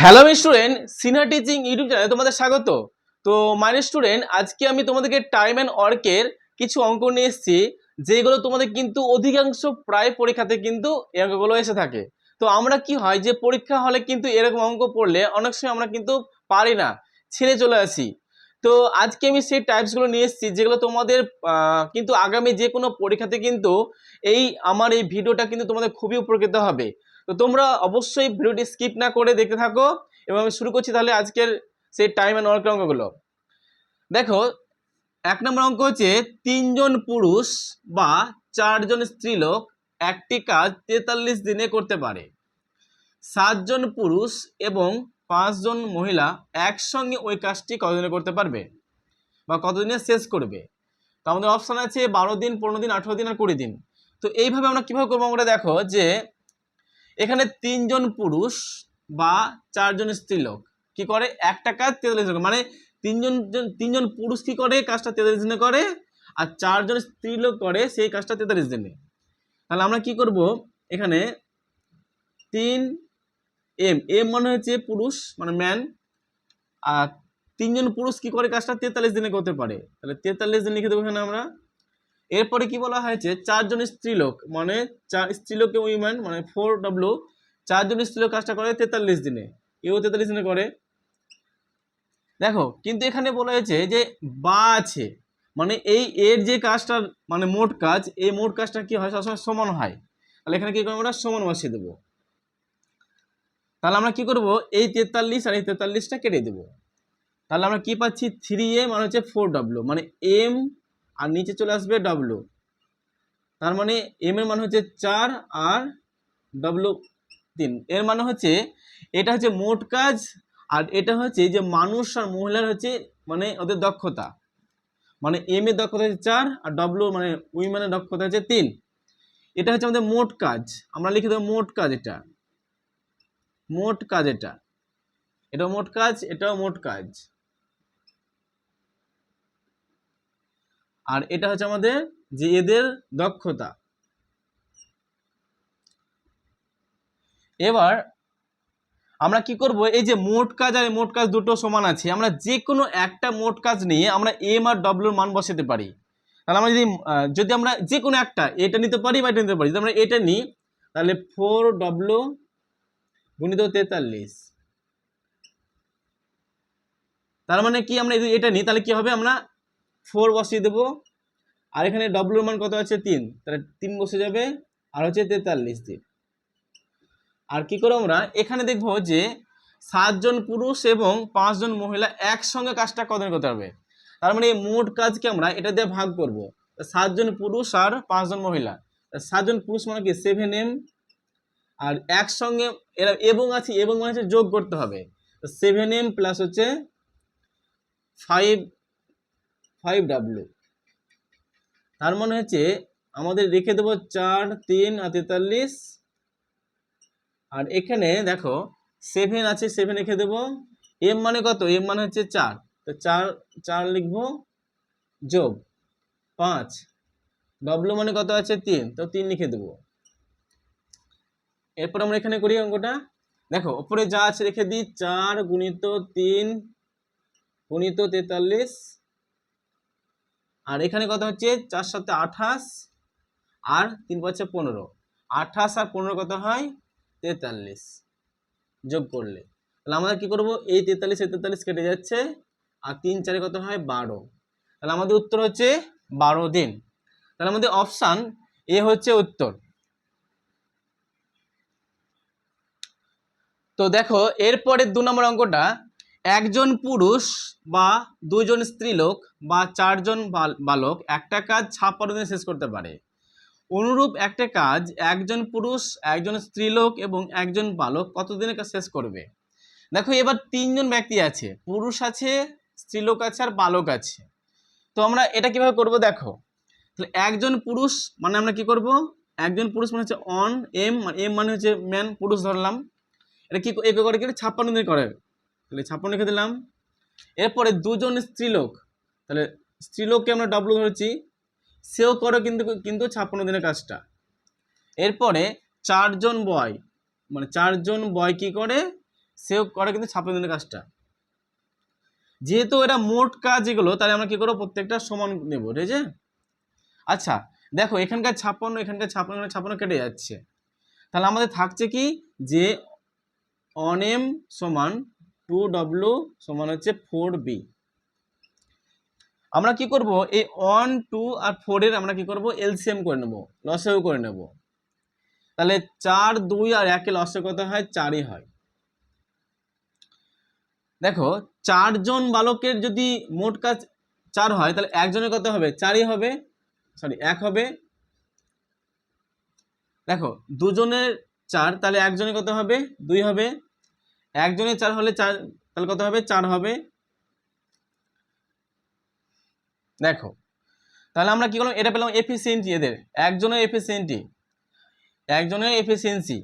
Hello student senior teaching YouTube চ্যানেলে তোমাদের স্বাগত। তো মানে স্টুডেন্ট আজকে আমি তোমাদেরকে টাইম অ্যান্ড ওয়ার্কের কিছু অঙ্ক নিয়ে এসেছি, যেগুলো তোমাদের কিন্তু অধিকাংশ প্রায় পরীক্ষাতে কিন্তু এই অঙ্কগুলো এসে থাকে। তো, আমরা কি হয় যে পরীক্ষা হলে কিন্তু এরকম অঙ্ক পড়লে অনেক সময় আমরা কিন্তু পারি না, ছেড়ে চলে আসি। তো, আজকে আমি সেই টাইপসগুলো নিয়ে এসেছি, যেগুলো তোমাদের কিন্তু আগামী যে কোনো পরীক্ষাতে কিন্তু এই, আমার এই ভিডিওটা কিন্তু তোমাদের খুবই উপকৃত হবে। তো তোমরা অবশ্যই ভিডিওটি স্কিপ না করে দেখতে থাকো এবং আমি শুরু করছি তাহলে আজকের সেই টাইম অ্যান্ড ওয়ার্ক অঙ্কগুলো। দেখো, এক নম্বর অঙ্ক হচ্ছে তিনজন পুরুষ বা চারজন স্ত্রীলোক একটি কাজ তেতাল্লিশ দিনে করতে পারে। সাতজন পুরুষ এবং পাঁচজন মহিলা একসঙ্গে ওই কাজটি কতদিনে করতে পারবে বা কতদিনে শেষ করবে? তো আমাদের অপশান আছে বারো দিন, পনেরো দিন, আঠেরো দিন আর কুড়ি দিন। তো এইভাবে আমরা কীভাবে করব? আমরা দেখো যে এখানে তিনজন পুরুষ বা চারজন স্ত্রীলোক। কি করে? একটা কাজ তেতাল্লিশ দিনে মানে তিনজন জন- তিনজন পুরুষ কি করে? কাজটা তেতাল্লিশ দিনে করে আর চারজন স্ত্রীলোক করে সেই কাজটা তেতাল্লিশ দিনে। তাহলে আমরা কি করব? এখানে তিন এম এম মানে হচ্ছে পুরুষ মানে ম্যান আর তিনজন পুরুষ কি করে কাজটা তেতাল্লিশ দিনে করতে পারে? তাহলে তেতাল্লিশ দিন লিখে দেবো এখানে আমরা। এরপরে কি বলা হয়েছে? চারজন স্ত্রীলোক মানে চার স্ত্রীলোক উইমেন মানে ফোর ডাব্লু চারজন স্ত্রীলোক কাজটা করে তেতাল্লিশ দিনে। এও তেতাল্লিশ দিনে করে? দেখো, কিন্তু এখানে বলা হয়েছে যে বা আছে মানে এই এর যে কাজটার মানে মোট কাজ, এই মোট কাজটা কি হয়? সবসময় সমান হয়। তাহলে এখানে কি করব আমরা? সমান বসিয়ে দেবো। তাহলে আমরা কি করব? এই তেতাল্লিশ আর এই তেতাল্লিশটা কেটে দেবো। তাহলে আমরা কি পাচ্ছি? থ্রি এ মানে হচ্ছে ফোর ডাব্লু মানে এম আর নিচে চলে আসবে ডাব্লু তার মানে এম এর মানে হচ্ছে চার আর ডাব্লু তিন। এর মানে হচ্ছে এটা হচ্ছে মোট কাজ আর এটা হচ্ছে যে মানুষ আর মহিলার হচ্ছে মানে ওদের দক্ষতা। মানে এম এর দক্ষতা হচ্ছে চার আর ডব্লু মানে উইম্যানের দক্ষতা হচ্ছে তিন। এটা হচ্ছে আমাদের মোট কাজ। আমরা লিখে দেবো মোট কাজ এটা। মোট কাজ এটা। এটা মোট কাজ, এটাও মোট কাজ। আর এটা হচ্ছে আমাদের যে এদের দক্ষতা। এবার আমরা কি করব? এই যে মোট কাজ আর মোট কাজ দুটো সমান আছে। আমরা যে কোনো একটা মোট কাজ নিয়ে আমরা এম আর ডব্লিউর মান বসাতে পারি। তাহলে আমরা যদি যদি আমরা যে কোনো একটা, এটা নিতে পারি বা এটা নিতে পারি, যদি আমরা এটা নিই, তাহলে ফোর ডব্লিউ গুণিত তেতাল্লিশ। তার মানে কি আমরা এটা নিই, তাহলে কি হবে? আমরা ফোর বসিয়ে দেবো। আর এখানে ডব্লিউর মান কত আছে? তিন। তাহলে তিন বসে যাবে। আর হচ্ছে তেতাল্লিশ দিন। আর কি করে আমরা? এখানে দেখব যে সাতজন পুরুষ এবং পাঁচজন মহিলা একসঙ্গে কাজটা কতদিন করতে পারবে তার মানে এই মোট কাজকে আমরা এটা দিয়ে ভাগ করব। সাতজন পুরুষ আর পাঁচজন মহিলা। সাতজন পুরুষ মানে কি? সেভেন এম আর একসঙ্গে এরা এবং আছে, এবং মানে যোগ করতে হবে। সেভেন এম প্লাস হচ্ছে ফাইভ ফাইভ ডাব্লু তার মানে হচ্ছে আমাদের রেখে দেবো চার, তিন আর তেতাল্লিশ। আর এখানে দেখো সেভেন আছে সেভেন রেখে দেবো। এম মানে কত? এম মানে হচ্ছে চার। তো চার চার লিখব যোগ পাঁচ। ডব্লু মানে কত আছে? তিন। তো তিন লিখে দেবো। এরপর আমরা এখানে করি অঙ্কটা। দেখো, ওপরে যা আছে রেখে দিই, চার গুণিত তিন গুণিত তেতাল্লিশ। আর এখানে কত হচ্ছে? চার সাথে আঠাশ আর তিন পাঁচে পনেরো। আঠাশ আর পনেরো কত হয়? তেতাল্লিশ। যোগ করলে। তাহলে আমরা কি করব? এই তেতাল্লিশ এই তেতাল্লিশ কেটে যাচ্ছে আর তিন চারে কত হয়? বারো। তাহলে আমাদের উত্তর হচ্ছে বারো দিন। তাহলে আমাদের অপশান এ হচ্ছে উত্তর। তো দেখো, এরপরের দু নম্বর অঙ্কটা একজন পুরুষ বা দুজন স্ত্রীলোক বা চারজন বাল- বালক একটা কাজ ছাপ্পান্ন দিনে শেষ করতে পারে। অনুরূপ একটা কাজ একজন পুরুষ, একজন স্ত্রীলোক এবং একজন বালক কতদিনে কাজ শেষ করবে? দেখো, এবার তিনজন ব্যক্তি আছে। পুরুষ আছে, স্ত্রীলোক আছে আর বালক আছে। তো আমরা এটা কীভাবে করব দেখো? তাহলে একজন পুরুষ মানে আমরা কি করব? একজন পুরুষ মানে হচ্ছে অন এম এম মানে হচ্ছে ম্যান পুরুষ ধরলাম। এটা কি একে করে কি ছাপ্পান্ন দিন করে তাহলে ছাপ্পান্ন লিখে দিলাম। এরপরে দুজন স্ত্রীলোক, তাহলে স্ত্রীলোককে আমরা ডব্লু ধরেছি। সেও করে কিন্তু কিন্তু ছাপ্পান্ন দিনের কাজটা। এরপরে চারজন বয় মানে চারজন বয় কি করে? সেও করে কিন্তু ছাপ্পান্ন দিনের কাজটা। যেহেতু এটা মোট কাজ এগুলো, তাহলে আমরা কি করব? প্রত্যেকটা সমান নেব, ঠিক আছে? আচ্ছা দেখো, এখানকার ছাপ্পান্ন এখানকার ছাপ্পান্ন ছাপ্পান্ন কেটে যাচ্ছে। তাহলে আমাদের থাকছে কি? যে অনেম সমান টু ডব্লু সমান হচ্ছে ফোর বি। আমরা কি করব? এই ওয়ান, টু আর ফোরের আমরা কি করব? এলসিএম করে নেব, লসেও করে নেব। তাহলে চার, দুই আর একে লসে কত হয়? চারই হয়। দেখো, চারজন বালকের যদি মোট কাজ চার হয়, তাহলে একজনের কত হবে? চারই হবে। সরি, এক হবে। দেখো, দুজনের চার, তাহলে একজনের কত হবে? দুই হবে। একজনের চার হলে চার, তাহলে কত হবে? চার হবে। দেখো, তাহলে আমরা কি করলাম? এটা পেলাম এফিসিয়েন্সি এদের। একজনের এফিসিয়েন্সি একজনের এফিসিয়েন্সি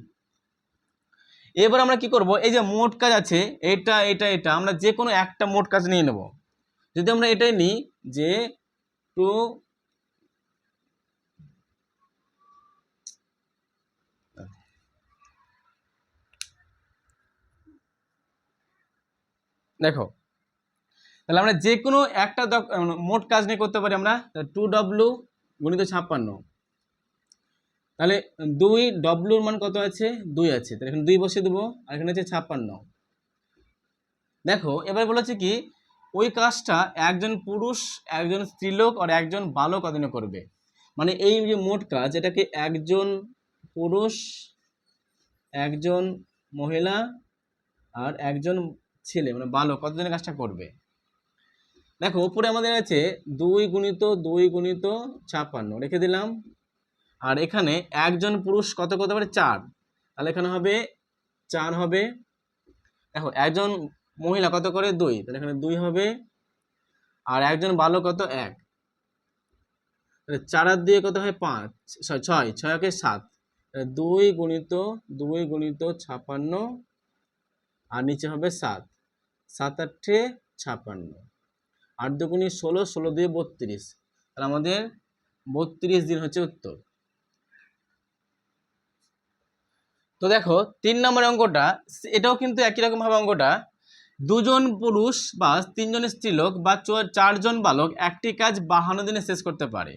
এবার আমরা কি করব? এই যে মোট কাজ আছে, এটা এটা এটা, আমরা যে কোনো একটা মোট কাজ নিয়ে নেব। যদি আমরা এটাই নিই যে টু দেখো, তাহলে আমরা যে কোনো একটা মোট কাজ নিয়ে করতে পারি আমরা টু ডব্লু গুণিত ছাপ্পান্ন। তাহলে দুই ডব্লুর মান কত আছে? দুই আছে। তাহলে এখানে দুই বসিয়ে দেবো, আর এখানে আছে ছাপ্পান্ন। দেখো, এবার বলেছে কি, ওই কাজটা একজন পুরুষ, একজন স্ত্রীলোক আর একজন বালক অধীনে করবে। মানে এই যে মোট কাজ, এটাকে একজন পুরুষ, একজন মহিলা আর একজন ছেলে মানে বালক কতজনের কাজটা করবে? দেখো উপরে আমাদের আছে দুই গুণিত দুই গুণিত ছাপ্পান্ন, রেখে দিলাম। আর এখানে একজন পুরুষ কত করতে পারে? চার। তাহলে এখানে হবে চার হবে, দেখো, একজন মহিলা কত করে? দুই। তাহলে এখানে দুই হবে, আর একজন বালক কত? এক। চার দিয়ে কত হয়? পাঁচ, ছয় ছয় একে সাত। দুই গুণিত দুই গুণিত ছাপ্পান্ন, আর নিচে হবে সাত। সাত আটে ছাপ্পান্ন আট দুগুণি ষোলো ষোলো দিয়ে বত্রিশ। তাহলে আমাদের বত্রিশ দিন হচ্ছে উত্তর। তো দেখো, তিন নম্বর অঙ্কটা, এটাও কিন্তু একই রকম ভাবে অঙ্কটা। দুজন পুরুষ বা তিনজন স্ত্রীলোক বা চারজন বালক একটি কাজ বাহান্ন দিনে শেষ করতে পারে।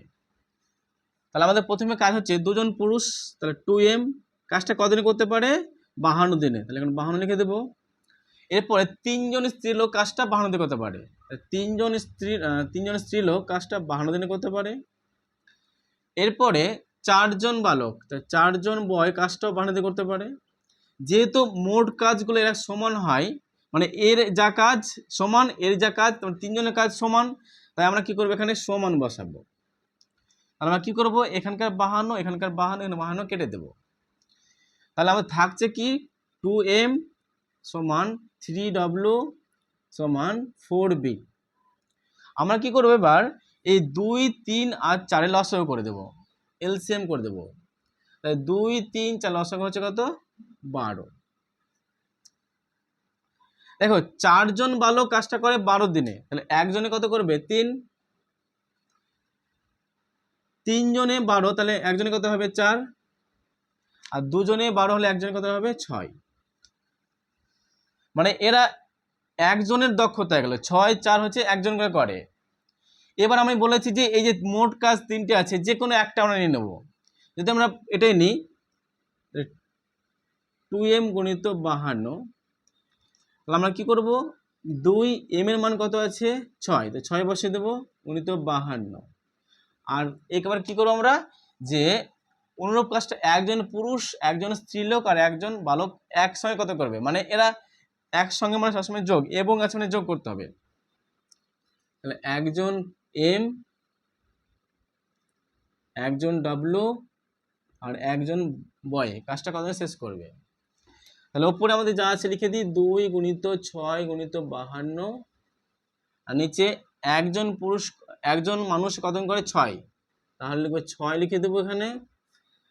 তাহলে আমাদের প্রথমে কাজ হচ্ছে দুজন পুরুষ, তাহলে টু এম কাজটা কদিনে করতে পারে? বাহান্ন দিনে। তাহলে এখন বাহান্ন লিখে দেবো। এরপরে তিনজন স্ত্রীলোক কাজটা বাহান্ন করতে পারে। তিনজন স্ত্রী তিনজন স্ত্রীলোক কাজটা বাহান্ন দিনে করতে পারে। এরপরে চারজন বালক চারজন বয় কাজটাও বাহান্ন করতে পারে। যেহেতু মোট কাজগুলো এরা সমান হয় মানে এর যা কাজ সমান, এর যা কাজ তোমার তিনজনের কাজ সমান, তাই আমরা কি করব এখানে? সমান বসাবো। আমরা কি করব? এখানকার বাহান্ন এখানকার বাহান্ন এখানে বাহান্ন কেটে দেব। তাহলে আমাদের থাকছে কি? টু এম সমান থ্রি ডব্লু সমান ফোর বি আমরা কি করব এবার? এই দুই, তিন আর চারে লসও করে দেব। এলসিএম করে দেব। তাহলে দুই, তিন, চার লসক হচ্ছে কত? বারো। দেখো, চারজন বালক কাজটা করে বারো দিনে। তাহলে একজনে কত করবে? তিন। তিনজনে বারো, তাহলে একজনে কত হবে? চার। আর দুজনে বারো হলে একজনে কত হবে? ছয়। মানে এরা একজনের দক্ষতা গেল, ছয়, চার হচ্ছে একজন করে করে। এবার আমি বলেছি যে এই যে মোট কাজ তিনটে আছে, যে কোনো একটা আমরা নিয়ে নেব। যদি আমরা এটাই নিই টু এম গণিত বাহান্ন, তাহলে আমরা কি করব? দুই এম এর মান কত আছে? ছয়। তো ছয় বসিয়ে দেবো, গণিত বাহান্ন। আর একবার কি করব আমরা? যে অনুরূপ কাজটা একজন পুরুষ, একজন স্ত্রীলোক আর একজন বালক একসঙ্গে কত করবে? মানে এরা একসঙ্গে মানে সবসময় যোগ, এবং আছে মানে যোগ করতে হবে। তাহলে একজন এম একজন ডাব্লু আর একজন বয় কাজটা কত শেষ করবে? তাহলে ওপরে আমাদের যা আছে লিখে দিই, দুই গুণিত ছয় গুণিত বাহান্ন, আর নিচে একজন পুরুষ, একজন মানুষ কত করে? ছয়। তাহলে লিখবে ছয় লিখে দেবো এখানে,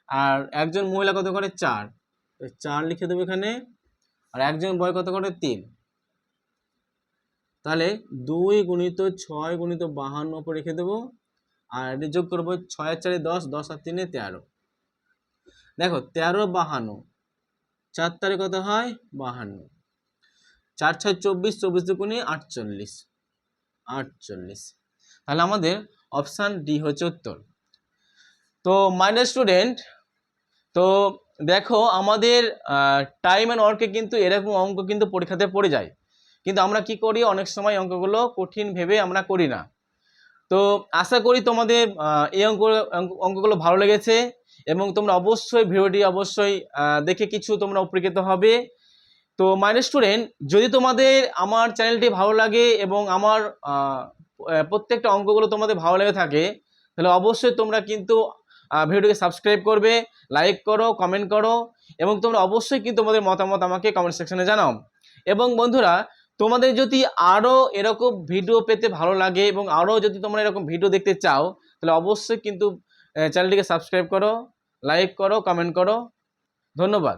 আর একজন মহিলা কত করে? চার। চার লিখে দেবো এখানে আর একজন বয় কত করে? তিন। তাহলে দুই গুণিত ছয় গুণিত বাহান্ন উপর রেখে দেবো। আর এটি যোগ করব ছয় চারে দশ দশ আর তিনে তেরো। দেখো, তেরো বাহান্ন, চার তারিখ কত হয়? বাহান্ন। চার ছয় চব্বিশ চব্বিশ দুগুণে আটচল্লিশ। আটচল্লিশ। তাহলে আমাদের অপশান ডি হচ্ছে উত্তর। তো মাইনাস স্টুডেন্ট তো দেখো আমাদের টাইম অ্যান্ড ওয়ার্কে কিন্তু এরকম অঙ্ক কিন্তু পরীক্ষাতে পড়ে যায়। কিন্তু আমরা কি করি? অনেক সময় অঙ্কগুলো কঠিন ভেবে আমরা করি না। তো আশা করি তোমাদের এই অঙ্ক, অঙ্ক- অঙ্কগুলো ভালো লেগেছে এবং তোমরা অবশ্যই ভিডিওটি অবশ্যই দেখে কিছু তোমরা উপকৃত হবে। তো মাইনাস স্টুডেন্ট যদি তোমাদের আমার চ্যানেলটি ভালো লাগে এবং আমার প্রত্যেকটা অঙ্কগুলো তোমাদের ভালো লেগে থাকে, তাহলে অবশ্যই তোমরা কিন্তু ভিডিওটিকে সাবস্ক্রাইব করবে লাইক করো কমেন্ট করো, এবং তোমরা অবশ্যই কিন্তু তোমাদের মতামত আমাকে কমেন্ট সেকশনে জানাও। এবং বন্ধুরা, তোমাদের যদি আরও এরকম ভিডিও পেতে ভালো লাগে এবং আরও যদি তোমরা এরকম ভিডিও দেখতে চাও, তাহলে অবশ্যই কিন্তু চ্যানেলটিকে সাবস্ক্রাইব করো লাইক করো কমেন্ট করো। ধন্যবাদ।